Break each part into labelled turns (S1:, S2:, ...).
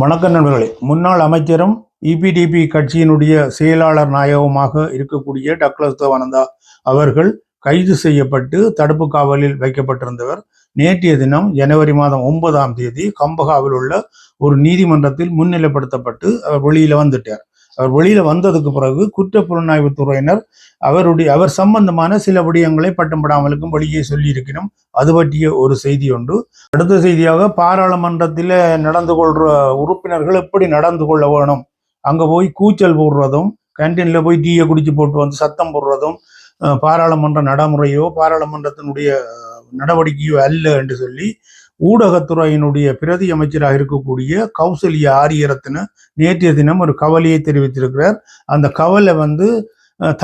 S1: வணக்கம் நண்பர்களே. முன்னாள் அமைச்சரும் இபிடிபி கட்சியினுடைய செயலாளர் நாயகமாக இருக்கக்கூடிய டக்ளஸ் தேவானந்தா அவர்கள் கைது செய்யப்பட்டு தடுப்பு காவலில் வைக்கப்பட்டிருந்தவர். நேற்றைய தினம் ஜனவரி மாதம் ஒன்பதாம் தேதி கம்பகாவில் உள்ள ஒரு நீதிமன்றத்தில் முன்னிலைப்படுத்தப்பட்டு அவர் வெளியில வந்துட்டார். அவர் வெளியில வந்ததுக்கு பிறகு குற்ற புலனாய்வு துறையினர் அவருடைய அவர் சம்பந்தமான சில விடயங்களை பட்டம் படாமலுக்கும் வெளியே சொல்லியிருக்கணும். அது பற்றிய ஒரு செய்தி உண்டு. அடுத்த செய்தியாக பாராளுமன்றத்தில் நடந்து கொள்ற உறுப்பினர்கள் எப்படி நடந்து கொள்ள வேணும்? அங்க போய் கூச்சல் போடுறதும் கேன்டீன்ல போய் டீயை குடிச்சு போட்டு வந்து சத்தம் போடுறதும் பாராளுமன்ற நடைமுறையோ பாராளுமன்றத்தினுடைய நடவடிக்கையோ அல்ல என்று சொல்லி ஊடகத்துறையினுடைய பிரதி அமைச்சராக இருக்கக்கூடிய கௌசல்யா ஆரியரத்ன நேற்றைய தினம் ஒரு கவலையை தெரிவித்திருக்கிறார். அந்த கவலை வந்து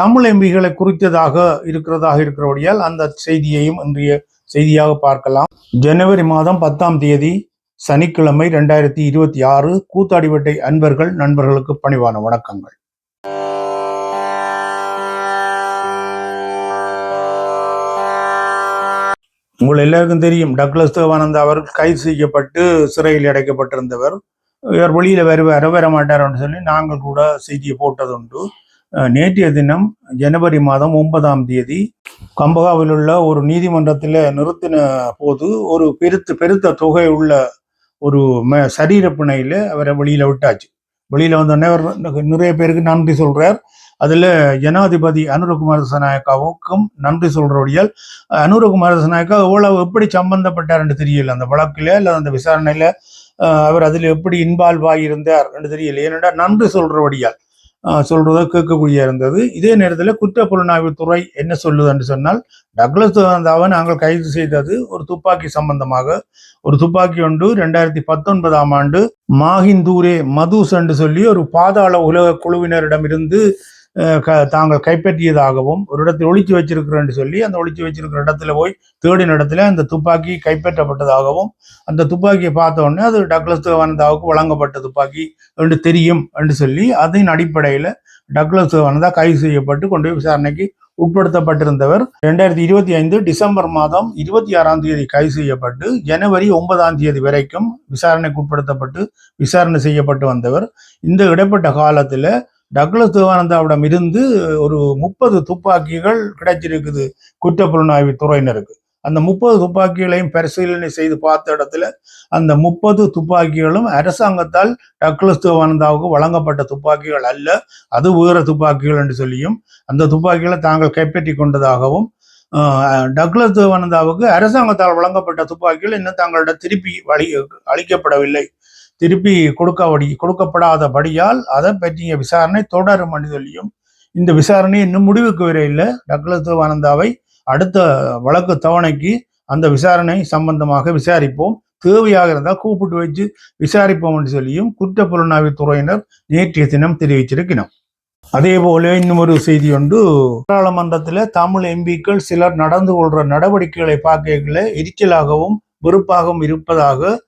S1: தமிழ் எம்பிகளை குறித்ததாக இருக்கிறதாக இருக்கிறபடியால் அந்த செய்தியையும் இன்றைய செய்தியாக பார்க்கலாம். ஜனவரி மாதம் பத்தாம் தேதி சனிக்கிழமை ரெண்டாயிரத்தி இருபத்தி ஆறு கூத்தாடிவட்டை அன்பர்கள் நண்பர்களுக்கு பணிவான வணக்கங்கள். உங்கள் எல்லாருக்கும் தெரியும் டக்ளஸ் தேவானந்தா அவர்கள் கைது செய்யப்பட்டு சிறையில் அடைக்கப்பட்டிருந்தவர். இவர் வெளியில வருவார் வர மாட்டார்னு சொல்லி நாங்கள் கூட செய்தியை போட்டதுண்டு. நேற்றைய தினம் ஜனவரி மாதம் ஒன்பதாம் தேதி கம்பகாவில் உள்ள ஒரு நீதிமன்றத்தில் நிறுத்தின போது ஒரு பெருத்து பெருத்த தொகை உள்ள ஒரு ம சரீர பிணையில அவரை வெளியில விட்டாச்சு. வெளியில வந்தோடனே அவர் நிறைய பேருக்கு நன்றி சொல்றார். அதில் ஜனாதிபதி அனுரகுமார சனாயக்காவுக்கும் நன்றி சொல்கிறோடியால் அனுரகுமார சனாயக்கா எவ்வளவு எப்படி சம்பந்தப்பட்டார்னு தெரியல. அந்த வழக்கில் இல்லை அந்த விசாரணையில அவர் அதில் எப்படி இன்வால்வ் ஆகியிருந்தார் என்று தெரியல. ஏனென்றால் நன்றி சொல்கிறபடியால் அஹ், சொல்றதை கேட்கக்கூடிய இருந்தது. இதே நேரத்தில் குற்ற புலனாய்வு துறை என்ன சொல்லுது என்று சொன்னால் டக்ளஸ் தாவை நாங்கள் கைது செய்தது ஒரு துப்பாக்கி சம்பந்தமாக. ஒரு துப்பாக்கி ஒன்று ரெண்டாயிரத்தி பத்தொன்பதாம் ஆண்டு மாஹிந்தூரே மதுஸ் என்று சொல்லி ஒரு பாதாள உலக குழுவினரிடமிருந்து இருந்து க- தாங்கள் கைப்பற்றியதாகவும் ஒரு இடத்தில் ஒழித்து வச்சிருக்கிறேன்னு சொல்லி அந்த ஒழித்து வச்சிருக்கிற இடத்துல போய் தேடின இடத்துல அந்த துப்பாக்கி கைப்பற்றப்பட்டதாகவும் அந்த துப்பாக்கியை பார்த்த உடனே அது டக்ளஸ் தேவானந்தாவுக்கு வழங்கப்பட்ட துப்பாக்கி என்று தெரியும் என்று சொல்லி அதன் அடிப்படையில் டக்ளஸ் தேவானந்தா கைது செய்யப்பட்டு கொண்டு போய் விசாரணைக்கு உட்படுத்தப்பட்டிருந்தவர். ரெண்டாயிரத்தி இருபத்தி ஐந்து டிசம்பர் மாதம் இருபத்தி ஆறாம் தேதி கைது செய்யப்பட்டு ஜனவரி ஒன்பதாம் தேதி வரைக்கும் விசாரணைக்கு உட்படுத்தப்பட்டு விசாரணை செய்யப்பட்டு வந்தவர். இந்த இடைப்பட்ட காலத்தில் டக்ளஸ் தேவானந்தாவிடம் இருந்து ஒரு முப்பது துப்பாக்கிகள் கிடைச்சிருக்குது குற்றப்புலனாய்வு துறையினருக்கு. அந்த முப்பது துப்பாக்கிகளையும் பரிசீலனை செய்து பார்த்த இடத்துல அந்த முப்பது துப்பாக்கிகளும் அரசாங்கத்தால் டக்ளஸ் தேவானந்தாவுக்கு வழங்கப்பட்ட துப்பாக்கிகள் அல்ல அது உயர துப்பாக்கிகள் என்று சொல்லியும் அந்த துப்பாக்கிகளை தாங்கள் கைப்பற்றி கொண்டதாகவும் ஆஹ், டக்ளஸ் தேவானந்தாவுக்கு அரசாங்கத்தால் வழங்கப்பட்ட துப்பாக்கிகள் இன்னும் தங்களிடம் திருப்பி வழி அளிக்கப்படவில்லை. திருப்பி கொடுக்கபடி கொடுக்கப்படாதபடியால் அதை பற்றிய விசாரணை தொடரும் என்று சொல்லியும் இந்த விசாரணை இன்னும் முடிவுக்கு வரையில்லை டக்ளஸ் தேவானந்தாவை அடுத்த வழக்கு தவணைக்கு அந்த விசாரணை சம்பந்தமாக விசாரிப்போம். தேவையாக இருந்தால் கூப்பிட்டு வச்சு விசாரிப்போம் என்று சொல்லியும் குற்ற புலனாய்வு துறையினர் நேற்றைய தினம் தெரிவிச்சிருக்கிறோம் அதே போல இன்னும் ஒரு செய்தி ஒன்று பாராளுமன்றத்தில் தமிழ் எம்பிக்கள் சிலர் நடந்து கொள்ற நடவடிக்கைகளை பார்க்கல எரிச்சலாகவும் வெறுப்பாகவும் இருப்பதாக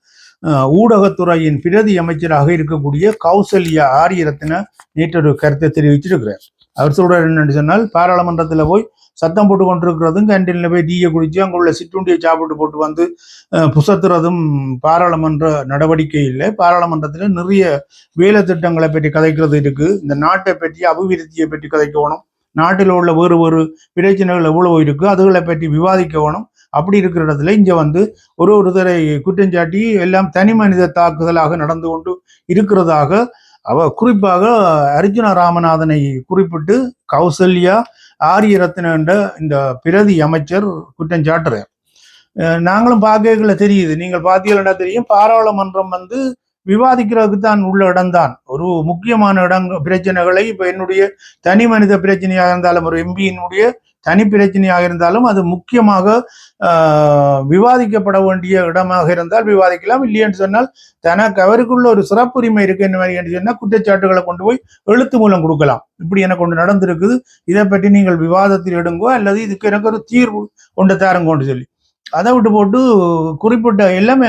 S1: ஊடகத்துறையின் பிரதி அமைச்சராக இருக்கக்கூடிய கௌசல்யா ஆரியரத்ன நேற்று ஒரு கருத்தை தெரிவிச்சிருக்கிறார். அவர் சொல்றாரு என்னன்னு சொன்னால் பாராளுமன்றத்தில் போய் சத்தம் போட்டு கொண்டிருக்கிறதும் கேன்டீனில் போய் டீயை குடிச்சு அங்கே உள்ள சிற்றுண்டியை சாப்பிட்டு போட்டு வந்து புசத்துறதும் பாராளுமன்ற நடவடிக்கை இல்லை. பாராளுமன்றத்தில் நிறைய வேலை திட்டங்களை பற்றி கதைக்கிறது இருக்கு. இந்த நாட்டை பற்றி அபிவிருத்தியை பற்றி கதைக்கணும். நாட்டில் உள்ள வேறு வேறு பிரச்சனைகள் எவ்வளவு இருக்கு. அதுகளை பற்றி விவாதிக்க வேணும் அப்படி இருக்கிற இடத்துல இங்க வந்து ஒரு ஒருத்தரை குற்றஞ்சாட்டி எல்லாம் தனி மனித தாக்குதலாக நடந்து கொண்டு இருக்கிறதாக அவ குறிப்பாக அர்ஜுன ராமநாதனை குறிப்பிட்டு கௌசல்யா ஆரியரத்ன என்ற இந்த பிரதி அமைச்சர் குற்றம் சாட்டுறார். நாங்களும் பார்க்கல தெரியுது. நீங்கள் பார்த்தீங்கன்னா தெரியும் பாராளுமன்றம் வந்து விவாதிக்கிறதுக்கு தான் உள்ள இடம்தான். ஒரு முக்கியமான இடம் பிரச்சனைகளை இப்போ என்னுடைய தனி மனித பிரச்சனையாக இருந்தாலும் ஒரு எம்பியினுடைய தனி பிரச்சனையாக இருந்தாலும் அது முக்கியமாக விவாதிக்கப்பட வேண்டிய இடமாக இருந்தால் விவாதிக்கலாம். இல்லையென்று சொன்னால் தனக்கு அவருக்குள்ள ஒரு சிறப்புரிமை இருக்கு என்ன மாதிரி என்று சொன்னால் குற்றச்சாட்டுகளை கொண்டு போய் எழுத்து மூலம் கொடுக்கலாம். இப்படி எனக்கு ஒன்று நடந்திருக்குது. இதை பற்றி நீங்கள் விவாதத்தில் எடுங்கோ அல்லது இதுக்கு எனக்கு ஒரு தீர்வு கொண்டு தாருங்கோன்னு சொல்லி. அதை விட்டு போட்டு குறிப்பிட்ட எல்லாமே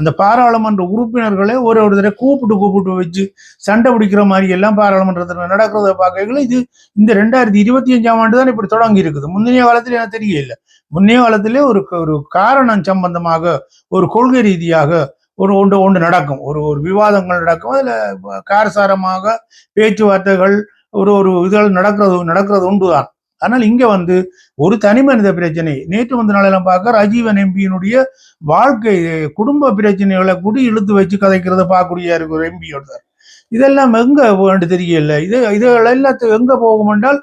S1: அந்த பாராளுமன்ற உறுப்பினர்களே ஒரு ஒரு தடவை கூப்பிட்டு கூப்பிட்டு வச்சு சண்டை பிடிக்கிற மாதிரி எல்லாம் பாராளுமன்றத்தில் நடக்கிறத பார்க்கல இது இந்த ரெண்டாயிரத்தி இருபத்தி அஞ்சாம் ஆண்டு தான் இப்படி தொடங்கி இருக்குது. முந்தைய காலத்துல எனக்கு தெரியல. முன்னைய காலத்திலே ஒரு ஒரு காரணம் சம்பந்தமாக ஒரு கொள்கை ரீதியாக ஒரு ஒன்று ஒன்று நடக்கும். ஒரு ஒரு விவாதங்கள் நடக்கும். அதில் காரசாரமாக பேச்சுவார்த்தைகள் ஒரு ஒரு இதுகள் நடக்கிறது நடக்கிறது உண்டு தான் ஆனால் இங்க வந்து ஒரு தனி மனித பிரச்சனை. நேற்று வந்த நாளெல்லாம் பார்க்க ராஜீவன் எம்பியினுடைய வாழ்க்கை குடும்ப பிரச்சனைகளை குடி இழுத்து வச்சு கதைக்கிறத பார்க்கக்கூடிய இருக்கிற எம்பி ஒருத்தர் இதெல்லாம் எங்க வேண்டு தெரியல. இது இதுகள் எல்லாத்துக்கும் எங்க போகும் என்றால்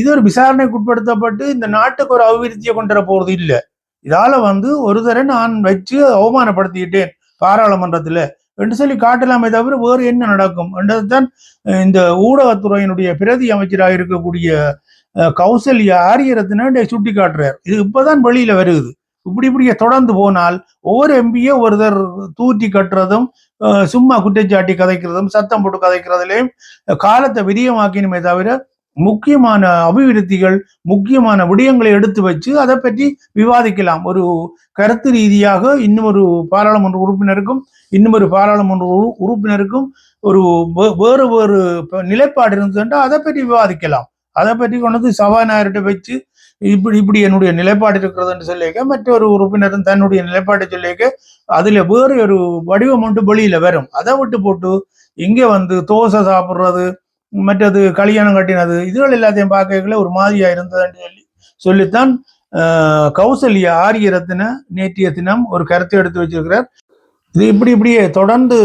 S1: இது ஒரு விசாரணைக்கு உட்படுத்தப்பட்டு இந்த நாட்டுக்கு ஒரு அபிவிருத்தியை கொண்டு வர போறது இல்லை. இதால வந்து ஒரு தர நான் வச்சு அவமானப்படுத்திக்கிட்டேன் பாராளுமன்றத்துல. என்று சொல்லி காட்டலாமே தவிர வேறு என்ன நடக்கும் என்றதுதான் இந்த ஊடகத்துறையினுடைய பிரதி அமைச்சராக இருக்கக்கூடிய கௌசல்யா ஆரியரத்ன சுட்டி காட்டுறார் இது இப்பதான் வெளியில வருது. இப்படி இப்படியே தொடர்ந்து போனால் ஒவ்வொரு எம்பியே ஒருத்தர் தூற்றி கட்டுறதும் சும்மா குற்றச்சாட்டி கதைக்கிறதும் சத்தம் போட்டு கதைக்கிறதுலையும் காலத்தை விரியமாக்கினுமே தவிர முக்கியமான அபிவிருத்திகள் முக்கியமான விடயங்களை எடுத்து வச்சு அதை பற்றி விவாதிக்கலாம். ஒரு கருத்து ரீதியாக இன்னும் ஒரு பாராளுமன்ற உறுப்பினருக்கும் இன்னும் ஒரு பாராளுமன்ற உறுப்பினருக்கும் ஒரு வே- வேறு வேறு நிலைப்பாடு இருந்ததுன்றா அதை பற்றி விவாதிக்கலாம். அதை பற்றி கொண்டு வந்து சபாநாயகர்கிட்ட வச்சு இப்படி இப்படி என்னுடைய நிலைப்பாடு இருக்கிறதுன்னு சொல்லிக்க மற்றொரு உறுப்பினரும் தன்னுடைய நிலைப்பாட்டை சொல்லியிருக்க அதுல வேறு ஒரு வடிவம் ஒன்று வெளியில வரும். அதை விட்டு போட்டு இங்கே வந்து தோசை சாப்பிட்றது மற்றது கல்யாணம் கட்டினது இதுகள் எல்லாத்தையும் பார்க்கல ஒரு மாதிரியா இருந்ததுன்னு சொல்லி சொல்லித்தான் ஆஹ், கௌசல்யா ஆரியரத்தின நேற்றைய தினம் ஒரு கருத்தை எடுத்து வச்சிருக்கிறார். இது இப்படி இப்படியே தொடர்ந்து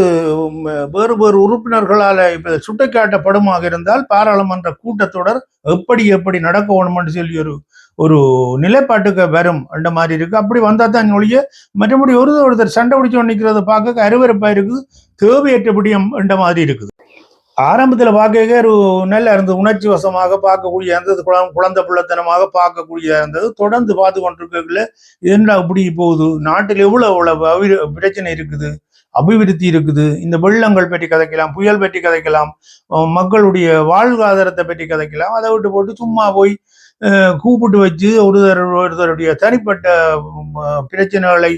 S1: வேறு வேறு உறுப்பினர்களால் இப்ப சுட்டிக்காட்டப்படுமாக இருந்தால் பாராளுமன்ற கூட்டத்தொடர் எப்படி எப்படி நடக்க வேணும்னு சொல்லி ஒரு ஒரு நிலைப்பாட்டுக்கு வரும் அந்த மாதிரி இருக்கு. அப்படி வந்தா தான் ஒழிய மற்றபடி ஒரு ஒருத்தர் சண்டை பிடிச்சு நிற்கிறத பார்க்க அருவருப்பா இருக்குது தேவையற்றபடியும் என்ற மாதிரி இருக்குது. ஆரம்பத்துல பார்க்க ஒரு நல்ல இருந்தது. உணர்ச்சி வசமாக பார்க்கக்கூடிய இருந்தது. குழந்தை குழந்தை பிள்ளைத்தனமாக பார்க்கக்கூடிய இருந்தது. தொடர்ந்து பார்த்து கொண்டிருக்கல என்ன அப்படி போகுது? நாட்டில் எவ்வளவு அவ்வளோ பிரச்சனை இருக்குது? அபிவிருத்தி இருக்குது. இந்த வெள்ளங்கள் பற்றி கதைக்கலாம் புயல் பற்றி கதைக்கலாம் மக்களுடைய வாழ்வாதாரத்தை பற்றி கதைக்கலாம். அதை விட்டு போட்டு சும்மா போய் கூப்பிட்டு வச்சு ஒருத்தர் ஒருத்தருடைய தனிப்பட்ட பிரச்சனைகளை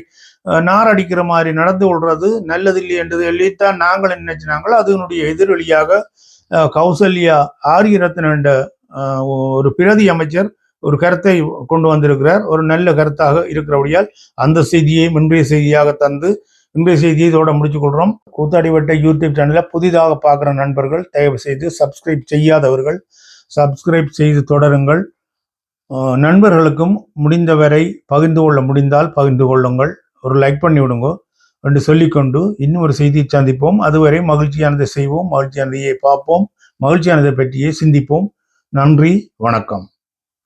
S1: நார் அடிக்கிற மாதிரி நடந்து கொள்றது நல்லதில்லை என்றது எழுதித்தான் நாங்கள் நினைச்சினாங்களோ அதனுடைய எதிரொலியாக கௌசல்யா ஆரியரத்ன என்ற ஒரு பிரதி அமைச்சர் ஒரு கருத்தை கொண்டு வந்திருக்கிறார். ஒரு நல்ல கருத்தாக இருக்கிறபடியால் அந்த செய்தியை இன்றைய செய்தியாக தந்து இன்றைய செய்தியை இதோட முடிச்சுக் கொள்கிறோம் கூத்தாடிவட்ட யூடியூப் சேனலை புதிதாக பார்க்குற நண்பர்கள் தயவு செய்து சப்ஸ்கிரைப் செய்யாதவர்கள் சப்ஸ்கிரைப் செய்து தொடருங்கள். நண்பர்களுக்கும் முடிந்தவரை பகிர்ந்து கொள்ள முடிந்தால் பகிர்ந்து கொள்ளுங்கள். ஒரு லைக் பண்ணி விடுங்க என்று சொல்லிக்கொண்டு இன்னும் ஒரு செய்தியை சந்திப்போம். அதுவரை மகிழ்ச்சியானதை செய்வோம் மகிழ்ச்சியானதையே பார்ப்போம் மகிழ்ச்சியானதை பற்றியே சிந்திப்போம். நன்றி வணக்கம்.